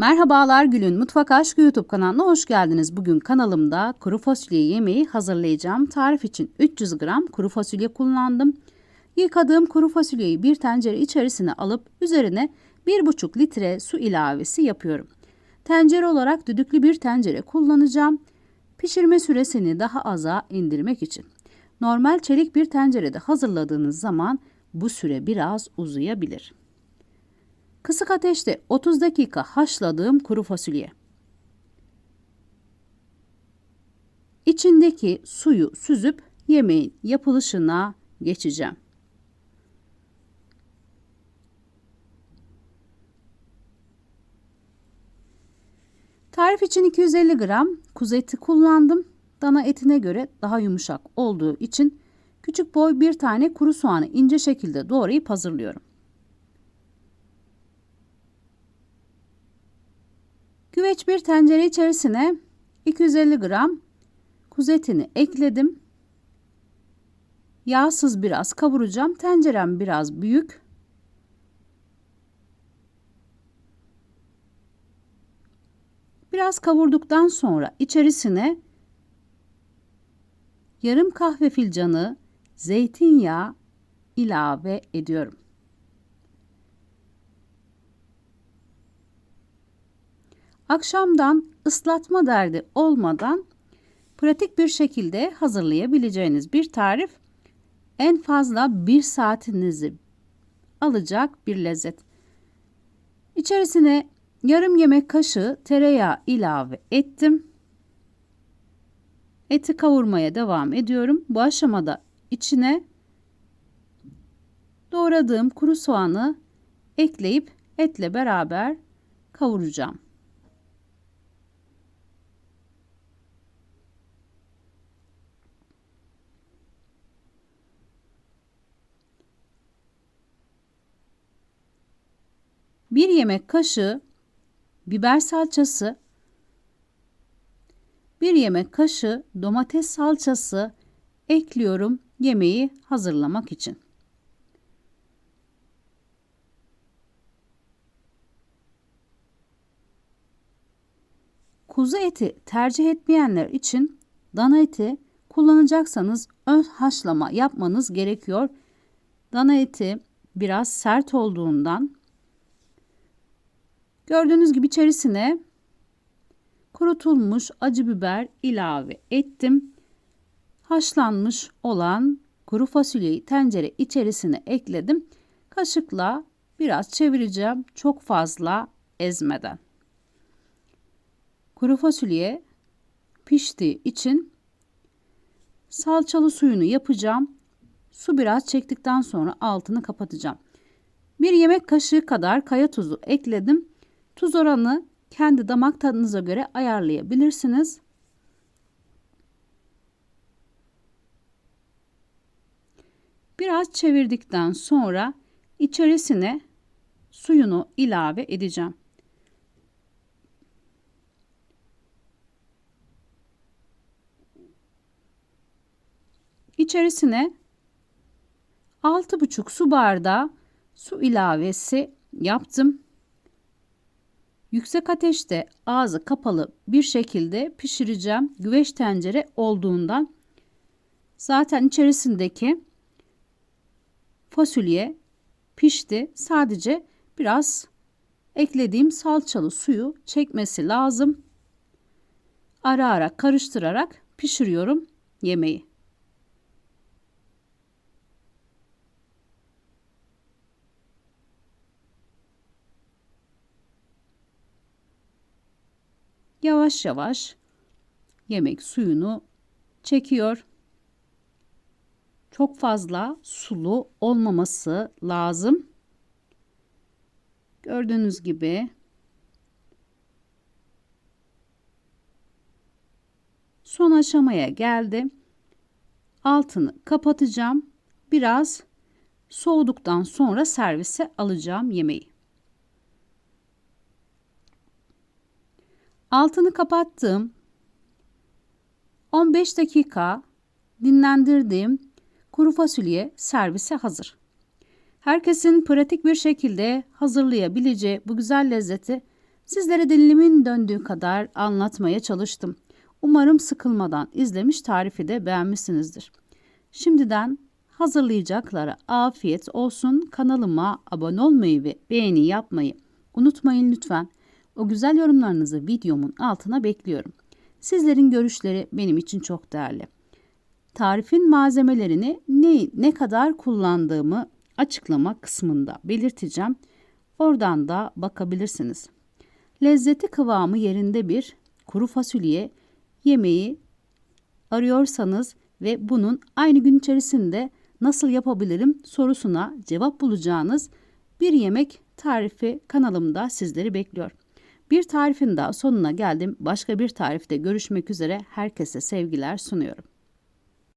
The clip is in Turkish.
Merhabalar Gül'ün Mutfak Aşkı YouTube kanalına hoş geldiniz. Bugün kanalımda kuru fasulye yemeği hazırlayacağım. Tarif için 300 gram kuru fasulye kullandım. Yıkadığım kuru fasulyeyi bir tencere içerisine alıp üzerine 1,5 litre su ilavesi yapıyorum. Tencere olarak düdüklü bir tencere kullanacağım. Pişirme süresini daha aza indirmek için. Normal çelik bir tencerede hazırladığınız zaman bu süre biraz uzayabilir. Kısık ateşte 30 dakika haşladığım kuru fasulye. İçindeki suyu süzüp yemeğin yapılışına geçeceğim. Tarif için 250 gram kuzu eti kullandım. Dana etine göre daha yumuşak olduğu için küçük boy bir tane kuru soğanı ince şekilde doğrayıp hazırlıyorum. Güveç bir tencere içerisine 250 gram kuzu etini ekledim. Yağsız biraz kavuracağım. Tencerem biraz büyük. Biraz kavurduktan sonra içerisine yarım kahve filcanı zeytinyağı ilave ediyorum. Akşamdan ıslatma derdi olmadan pratik bir şekilde hazırlayabileceğiniz bir tarif. En fazla bir saatinizi alacak bir lezzet. İçerisine yarım yemek kaşığı tereyağı ilave ettim. Eti kavurmaya devam ediyorum. Bu aşamada içine doğradığım kuru soğanı ekleyip etle beraber kavuracağım. Bir yemek kaşığı biber salçası, bir yemek kaşığı domates salçası ekliyorum yemeği hazırlamak için. Kuzu eti tercih etmeyenler için dana eti kullanacaksanız ön haşlama yapmanız gerekiyor. Dana eti biraz sert olduğundan Gördüğünüz gibi içerisine kurutulmuş acı biber ilave ettim. Haşlanmış olan kuru fasulyeyi tencere içerisine ekledim. Kaşıkla biraz çevireceğim çok fazla ezmeden. Kuru fasulye piştiği için salçalı suyunu yapacağım. Su biraz çektikten sonra altını kapatacağım. Bir yemek kaşığı kadar kaya tuzu ekledim. Tuz oranı kendi damak tadınıza göre ayarlayabilirsiniz. Biraz çevirdikten sonra içerisine suyunu ilave edeceğim. İçerisine 6,5 su bardağı su ilavesi yaptım. Yüksek ateşte ağzı kapalı bir şekilde pişireceğim. Güveç tencere olduğundan zaten içerisindeki fasulye pişti. Sadece biraz eklediğim salçalı suyu çekmesi lazım. Ara ara karıştırarak pişiriyorum yemeği. Yavaş yavaş yemek suyunu çekiyor. Çok fazla sulu olmaması lazım. Gördüğünüz gibi son aşamaya geldi. Altını kapatacağım. Biraz soğuduktan sonra servise alacağım yemeği. Altını kapattım. 15 dakika dinlendirdiğim kuru fasulye servise hazır. Herkesin pratik bir şekilde hazırlayabileceği bu güzel lezzeti Sizlere dilimin döndüğü kadar anlatmaya çalıştım. Umarım sıkılmadan izlemiş tarifi de beğenmişsinizdir. Şimdiden hazırlayacaklara afiyet olsun. Kanalıma abone olmayı ve beğeni yapmayı unutmayın lütfen. O güzel yorumlarınızı videomun altına bekliyorum. Sizlerin görüşleri benim için çok değerli. Tarifin malzemelerini ne, ne kadar kullandığımı açıklama kısmında belirteceğim. Oradan da bakabilirsiniz. Lezzeti kıvamı yerinde bir kuru fasulye yemeği arıyorsanız ve bunun aynı gün içerisinde nasıl yapabilirim sorusuna cevap bulacağınız bir yemek tarifi kanalımda sizleri bekliyor. Bir tarifin daha sonuna geldim. Başka bir tarifte görüşmek üzere. Herkese sevgiler sunuyorum.